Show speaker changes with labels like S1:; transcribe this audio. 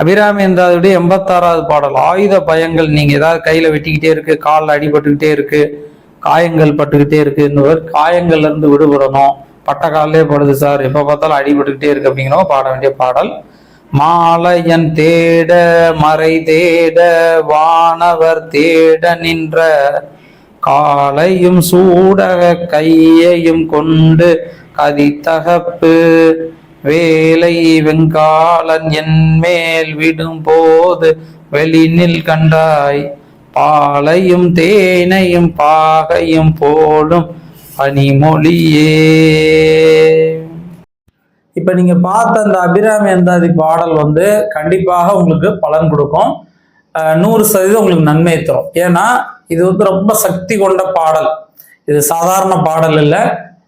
S1: அபிராமி என்றாதுடைய எண்பத்தாறாவது பாடல். ஆயுத பயங்கள் நீங்க ஏதாவது கையில வெட்டிக்கிட்டே இருக்கு காலில் அடிபட்டுக்கிட்டே இருக்கு காயங்கள் பட்டுக்கிட்டே இருக்குன்னு இந்த மாதிரி காயங்கள்ல இருந்து விடுபடணும். பட்ட காலிலே படுது சார். எப்ப பார்த்தாலும் அடிபட்டுக்கிட்டே இருக்கு அப்படிங்கிறவங்க பாட வேண்டிய பாடல். மாலையன் தேட மறை தேட வானவர் தேட நின்ற காலையும் சூடக கையையும் கொண்டு கதித்தகப்பு வேலை வெங்காலன் என் மேல் விடும் போது வெளிநில் கண்டாய். பாலையும் தேனையும் பாகையும் போலும் பனிமொழியே. இப்ப நீங்க பார்த்த அந்த அபிராமி அந்தாதி பாடல் வந்து கண்டிப்பாக உங்களுக்கு பலன் கொடுக்கும். நூறு சதவீதம் உங்களுக்கு நன்மை தரும். ஏன்னா இது வந்து ரொம்ப சக்தி கொண்ட பாடல். இது சாதாரண பாடல் இல்லை.